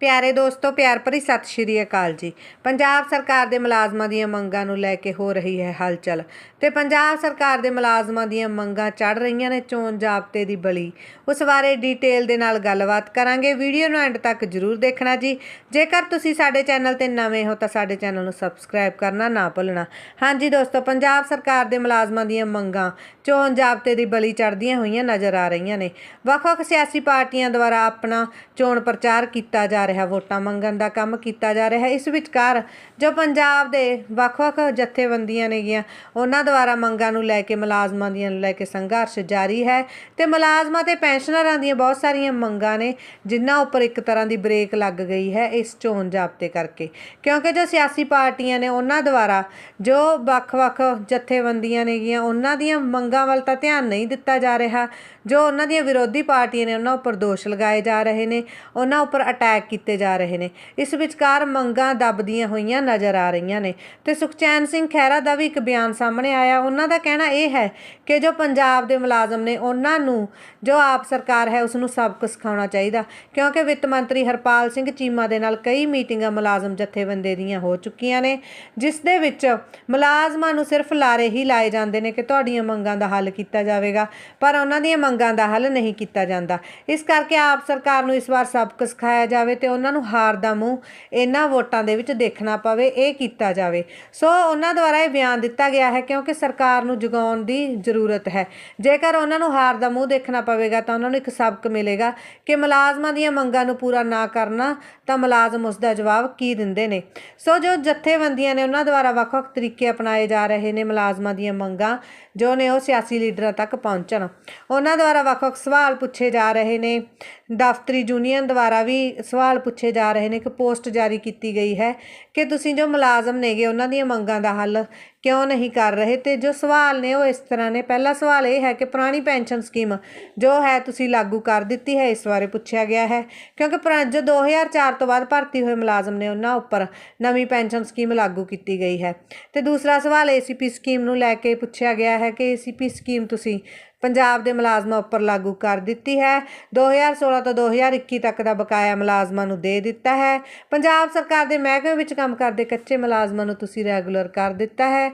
ਪਿਆਰੇ ਦੋਸਤੋ, ਪਿਆਰ ਭਰੀ ਸਤਿ ਸ਼੍ਰੀ ਅਕਾਲ ਜੀ। ਪੰਜਾਬ ਸਰਕਾਰ ਦੇ ਮੁਲਾਜ਼ਮਾਂ ਦੀਆਂ ਮੰਗਾਂ ਨੂੰ ਲੈ ਕੇ ਹੋ ਰਹੀ ਹੈ ਹਲਚਲ ਤੇ ਪੰਜਾਬ ਸਰਕਾਰ ਦੇ ਮੁਲਾਜ਼ਮਾਂ ਦੀਆਂ ਮੰਗਾਂ ਚੜ ਰਹੀਆਂ ਨੇ ਚੋਣ ਜਾਬਤੇ ਦੀ ਬਲੀ। ਉਸ ਬਾਰੇ ਡਿਟੇਲ ਦੇ ਨਾਲ ਗੱਲਬਾਤ ਕਰਾਂਗੇ। ਵੀਡੀਓ ਨੂੰ ਐਂਡ ਤੱਕ ਜਰੂਰ ਦੇਖਣਾ ਜੀ। ਜੇਕਰ ਤੁਸੀਂ ਸਾਡੇ ਚੈਨਲ ਤੇ ਨਵੇਂ ਹੋ ਤਾਂ ਸਾਡੇ ਚੈਨਲ ਨੂੰ ਸਬਸਕ੍ਰਾਈਬ ਕਰਨਾ ਨਾ ਭੁੱਲਣਾ। ਹਾਂਜੀ ਦੋਸਤੋ, ਪੰਜਾਬ ਸਰਕਾਰ ਦੇ ਮੁਲਾਜ਼ਮਾਂ ਦੀਆਂ ਮੰਗਾਂ ਚੋਣ ਜਾਬਤੇ ਦੀ ਬਲੀ ਚੜਦੀਆਂ ਹੋਈਆਂ ਨਜ਼ਰ ਆ ਰਹੀਆਂ ਨੇ। ਵੱਖ-ਵੱਖ ਸਿਆਸੀ ਪਾਰਟੀਆਂ ਦੁਆਰਾ ਆਪਣਾ ਚੋਣ ਪ੍ਰਚਾਰ ਕੀਤਾ ਜਾ ਰਿਹਾ, ਵੋਟਾਂ ਮੰਗਣ ਦਾ ਕੰਮ ਕੀਤਾ ਜਾ ਰਿਹਾ। ਇਸ ਵਿਚਕਾਰ ਜੋ ਪੰਜਾਬ ਦੇ ਵੱਖ-ਵੱਖ ਜਥੇਬੰਦੀਆਂ ਨੇਗੀਆਂ, ਉਹਨਾਂ ਦੁਆਰਾ ਮੰਗਾਂ ਨੂੰ ਲੈ ਕੇ, ਮੁਲਾਜ਼ਮਾਂ ਦੀਆਂ ਨੂੰ ਲੈ ਕੇ ਸੰਘਰਸ਼ ਜਾਰੀ ਹੈ ਤੇ ਮੁਲਾਜ਼ਮਾਂ ਤੇ ਪੈਨਸ਼ਨਰਾਂ ਦੀਆਂ ਬਹੁਤ ਸਾਰੀਆਂ ਮੰਗਾਂ ਨੇ, ਜਿਨ੍ਹਾਂ ਉੱਪਰ ਇੱਕ ਤਰ੍ਹਾਂ ਦੀ ਬ੍ਰੇਕ ਲੱਗ ਗਈ ਹੈ ਇਸ ਚੋਣ ਜਾਬਤੇ ਕਰਕੇ। ਕਿਉਂਕਿ ਜੋ ਸਿਆਸੀ ਪਾਰਟੀਆਂ ਨੇ, ਉਹਨਾਂ ਦੁਆਰਾ ਜੋ ਵੱਖ-ਵੱਖ ਜਥੇਬੰਦੀਆਂ ਨੇਗੀਆਂ, ਉਹਨਾਂ ਦੀਆਂ ਮੰਗਾਂ ਵੱਲ ਤਾਂ ਧਿਆਨ ਨਹੀਂ ਦਿੱਤਾ ਜਾ ਰਿਹਾ, ਜੋ ਉਹਨਾਂ ਦੀਆਂ ਵਿਰੋਧੀ ਪਾਰਟੀਆਂ ਨੇ, ਉਹਨਾਂ ਉੱਪਰ ਦੋਸ਼ ਲਗਾਏ ਜਾ ਰਹੇ ਨੇ, ਉਹਨਾਂ ਉੱਪਰ ਅਟੈਕ ਕੀਤੇ ਜਾ ਰਹੇ ਨੇ। ਇਸ ਵਿਚਕਾਰ ਮੰਗਾਂ ਦੱਬਦੀਆਂ ਹੋਈਆਂ ਨਜ਼ਰ ਆ ਰਹੀਆਂ ਨੇ ਤੇ ਸੁਖਚੈਨ ਸਿੰਘ ਖਹਿਰਾ ਦਾ ਵੀ ਇੱਕ ਬਿਆਨ ਸਾਹਮਣੇ ਆਇਆ। ਉਹਨਾਂ ਦਾ ਕਹਿਣਾ ਇਹ ਹੈ ਕਿ ਜੋ ਪੰਜਾਬ ਦੇ ਮੁਲਾਜ਼ਮ ਨੇ ਉਹਨਾਂ ਨੂੰ, ਜੋ ਆਪ ਸਰਕਾਰ ਹੈ ਉਸ ਨੂੰ ਸਬਕ ਸਿਖਾਉਣਾ ਚਾਹੀਦਾ, ਕਿਉਂਕਿ ਵਿੱਤ ਮੰਤਰੀ ਹਰਪਾਲ ਸਿੰਘ ਚੀਮਾ ਦੇ ਨਾਲ ਕਈ ਮੀਟਿੰਗਾਂ ਮੁਲਾਜ਼ਮ ਜਥੇਬੰਦੀ ਦੀਆਂ ਹੋ ਚੁੱਕੀਆਂ ਨੇ, ਜਿਸ ਦੇ ਵਿੱਚ ਮੁਲਾਜ਼ਮਾਂ ਨੂੰ ਸਿਰਫ ਲਾਰੇ ਹੀ ਲਾਏ ਜਾਂਦੇ ਨੇ ਕਿ ਤੁਹਾਡੀਆਂ ਮੰਗਾਂ ਦਾ ਹੱਲ ਕੀਤਾ ਜਾਵੇਗਾ, ਪਰ ਉਹਨਾਂ ਦੀਆਂ ਮੰਗਾਂ ਦਾ ਹੱਲ ਨਹੀਂ ਕੀਤਾ ਜਾਂਦਾ। ਇਸ ਕਰਕੇ ਆਪ ਸਰਕਾਰ ਨੂੰ ਇਸ ਵਾਰ ਸਬਕ ਸਿਖਾਇਆ ਜਾਵੇ ਤੇ ਉਹਨਾਂ ਨੂੰ ਹਾਰ ਦਾ ਮੂੰਹ ਇਹਨਾਂ ਵੋਟਾਂ ਦੇ ਵਿੱਚ ਦੇਖਣਾ ਪਵੇ, ਇਹ ਕੀਤਾ ਜਾਵੇ। ਸੋ ਉਹਨਾਂ ਦੁਆਰਾ ਇਹ ਬਿਆਨ ਦਿੱਤਾ ਗਿਆ ਹੈ ਕਿਉਂਕਿ ਸਰਕਾਰ ਨੂੰ ਜਗਾਉਣ ਦੀ ਜ਼ਰੂਰਤ ਹੈ। ਜੇਕਰ ਉਹਨਾਂ ਨੂੰ ਹਾਰ ਦਾ ਮੂੰਹ ਦੇਖਣਾ ਪਵੇਗਾ ਤਾਂ ਉਹਨਾਂ ਨੂੰ ਇੱਕ ਸਬਕ ਮਿਲੇਗਾ ਕਿ ਮੁਲਾਜ਼ਮਾਂ ਦੀਆਂ ਮੰਗਾਂ ਨੂੰ ਪੂਰਾ ਨਾ ਕਰਨਾ ਤਾਂ ਮੁਲਾਜ਼ਮ ਉਸ ਦਾ ਜਵਾਬ ਕੀ ਦਿੰਦੇ ਨੇ। ਸੋ ਜੋ ਜਥੇਬੰਦੀਆਂ ਨੇ ਉਹਨਾਂ ਦੁਆਰਾ ਵੱਖ-ਵੱਖ ਤਰੀਕੇ ਅਪਣਾਏ ਜਾ ਰਹੇ ਨੇ ਮੁਲਾਜ਼ਮਾਂ ਦੀਆਂ ਮੰਗਾਂ, ਜੋ ਨੇ ਉਹ ਸਿਆਸੀ ਲੀਡਰਾਂ ਤੱਕ ਪਹੁੰਚਣ। ਉਹਨਾਂ ਦੁਆਰਾ ਵੱਖ-ਵੱਖ ਸਵਾਲ ਪੁੱਛੇ ਜਾ ਰਹੇ ਨੇ ਦਫ਼ਤਰੀ ਯੂਨੀਅਨ ਦੁਆਰਾ ਵੀ ਸਵਾਲ ਪੁੱਛੇ ਜਾ ਰਹੇ ਨੇ ਇੱਕ ਪੋਸਟ ਜਾਰੀ ਕੀਤੀ ਗਈ ਹੈ। ਕਿ ਤੁਸੀਂ ਜੋ ਮੁਲਾਜ਼ਮ ਨੇਗੇ, ਉਹਨਾਂ ਦੀਆਂ ਮੰਗਾਂ ਦਾ ਹੱਲ ਕਿਉਂ ਨਹੀਂ ਕਰ ਰਹੇ? ਤੇ ਜੋ ਸਵਾਲ ਨੇ ਉਹ ਇਸ ਤਰ੍ਹਾਂ ਨੇ। ਪਹਿਲਾ ਸਵਾਲ ਇਹ ਹੈ ਕਿ ਪੁਰਾਣੀ ਪੈਨਸ਼ਨ ਸਕੀਮ ਜੋ ਹੈ ਤੁਸੀਂ ਲਾਗੂ ਕਰ ਦਿੱਤੀ ਹੈ, ਇਸ ਬਾਰੇ ਪੁੱਛਿਆ ਗਿਆ ਹੈ। ਕਿਉਂਕਿ ਪੁਰਾ- ਜੋ 2004 ਤੋਂ ਬਾਅਦ ਭਰਤੀ ਹੋਏ ਮੁਲਾਜ਼ਮ ਨੇ, ਉਹਨਾਂ ਉੱਪਰ ਨਵੀਂ ਪੈਨਸ਼ਨ ਸਕੀਮ ਲਾਗੂ ਕੀਤੀ ਗਈ ਹੈ। ਤੇ ਦੂਸਰਾ ਸਵਾਲ ਏਸੀਪੀ ਸਕੀਮ ਨੂੰ ਲੈ ਕੇ ਪੁੱਛਿਆ ਗਿਆ ਹੈ ਕਿ ਏਸੀਪੀ ਸਕੀਮ ਤੁਸੀਂ ਪੰਜਾਬ ਦੇ ਮੁਲਾਜ਼ਮਾਂ ਉੱਪਰ ਲਾਗੂ ਕਰ ਦਿੱਤੀ ਹੈ। 2016 ਤੋਂ 2021 ਤੱਕ ਦਾ ਬਕਾਇਆ ਮੁਲਾਜ਼ਮਾਂ ਨੂੰ ਦੇ ਦਿੱਤਾ ਹੈ। ਪੰਜਾਬ ਸਰਕਾਰ ਦੇ ਮਹਿਕਮੇ ਵਿੱਚ ਕੰਮ ਕਰਦੇ ਕੱਚੇ ਮੁਲਾਜ਼ਮਾਂ ਨੂੰ ਤੁਸੀਂ ਰੈਗੂਲਰ ਕਰ ਦਿੱਤਾ ਹੈ।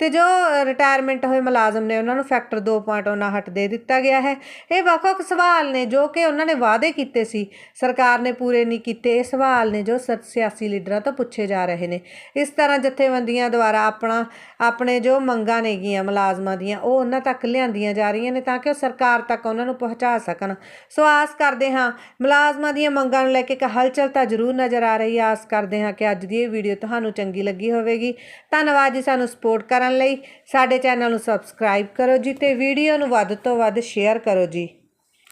ਤੇ ਜੋ ਰਿਟਾਇਰਮੈਂਟ ਹੋਏ ਮੁਲਾਜ਼ਮ ਨੇ, ਉਹਨਾਂ ਨੂੰ ਫੈਕਟਰ 2.59 ਦੇ ਦਿੱਤਾ ਗਿਆ ਹੈ। ਇਹ ਵੱਖ-ਵੱਖ ਸਵਾਲ ਨੇ, ਜੋ ਕਿ ਉਹਨਾਂ ਨੇ ਵਾਅਦੇ ਕੀਤੇ ਸੀ। ਸਰਕਾਰ ਨੇ ਪੂਰੇ ਨਹੀਂ ਕੀਤੇ। ਇਹ ਸਵਾਲ ਨੇ ਜੋ ਸ- ਸਿਆਸੀ ਲੀਡਰਾਂ ਤੋਂ ਪੁੱਛੇ ਜਾ ਰਹੇ ਨੇ। ਇਸ ਤਰ੍ਹਾਂ ਜਥੇਬੰਦੀਆਂ ਦੁਆਰਾ ਆਪਣਾ, ਆਪਣੇ ਜੋ ਮੰਗਾਂ ਨੇਗੀਆਂ ਮੁਲਾਜ਼ਮਾਂ ਦੀਆਂ, ਉਹ ਉਹਨਾਂ ਤੱਕ ਲਿਆਂਦੀਆਂ ਜਾ ਰਹੀਆਂ ਨੇ ਤਾਂ ਕਿ ਉਹ ਸਰਕਾਰ ਤੱਕ ਉਹਨਾਂ ਨੂੰ ਪਹੁੰਚਾ ਸਕਣ। ਸੋ ਆਸ ਕਰਦੇ ਹਾਂ, ਮੁਲਾਜ਼ਮਾਂ ਦੀਆਂ ਮੰਗਾਂ ਨੂੰ ਲੈ ਕੇ ਇੱਕ ਹਲਚਲ ਤਾਂ ਜ਼ਰੂਰ ਨਜ਼ਰ ਆ ਰਹੀ ਹੈ। ਆਸ ਕਰਦੇ ਹਾਂ ਕਿ ਅੱਜ ਦੀ ਇਹ ਵੀਡੀਓ ਤੁਹਾਨੂੰ ਚੰਗੀ ਲੱਗੀ ਹੋਵੇਗੀ। ਧੰਨਵਾਦ ਜੀ ਸਾਨੂੰ ਸਪੋਰਟ ਕਰਨ ਲਈ ਸਾਡੇ ਚੈਨਲ ਨੂੰ ਸਬਸਕ੍ਰਾਈਬ ਕਰੋ ਜੀ ਤੇ ਵੀਡੀਓ ਨੂੰ ਵੱਧ ਤੋਂ ਵੱਧ ਸ਼ੇਅਰ ਕਰੋ ਜੀ।